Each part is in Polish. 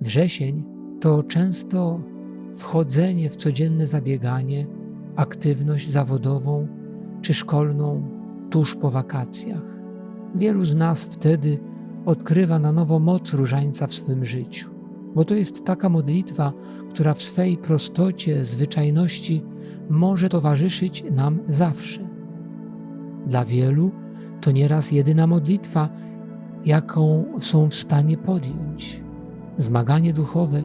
Wrzesień to często wchodzenie w codzienne zabieganie, aktywność zawodową czy szkolną tuż po wakacjach. Wielu z nas wtedy odkrywa na nowo moc różańca w swym życiu, bo to jest taka modlitwa, która w swej prostocie, zwyczajności może towarzyszyć nam zawsze. Dla wielu to nieraz jedyna modlitwa, jaką są w stanie podjąć. Zmaganie duchowe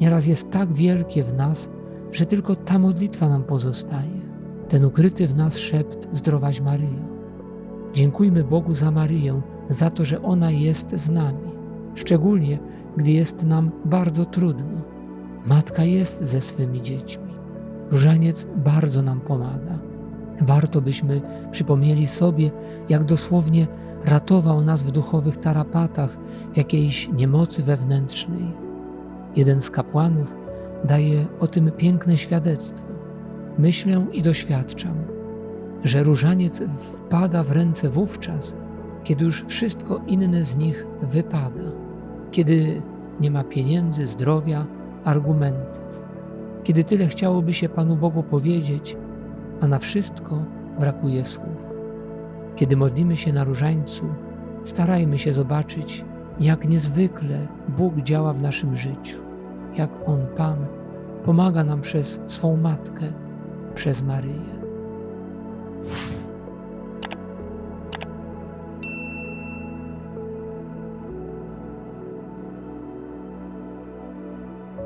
nieraz jest tak wielkie w nas, że tylko ta modlitwa nam pozostaje. Ten ukryty w nas szept zdrowaś Maryjo. Dziękujmy Bogu za Maryję, za to, że ona jest z nami, szczególnie gdy jest nam bardzo trudno. Matka jest ze swymi dziećmi. Różaniec bardzo nam pomaga. Warto byśmy przypomnieli sobie, jak dosłownie ratował nas w duchowych tarapatach, jakiejś niemocy wewnętrznej. Jeden z kapłanów daje o tym piękne świadectwo. Myślę i doświadczam, że różaniec wpada w ręce wówczas, kiedy już wszystko inne z nich wypada, kiedy nie ma pieniędzy, zdrowia, argumentów, kiedy tyle chciałoby się Panu Bogu powiedzieć, a na wszystko brakuje słów. Kiedy modlimy się na różańcu, starajmy się zobaczyć, jak niezwykle Bóg działa w naszym życiu, jak On, Pan, pomaga nam przez swą Matkę, przez Maryję.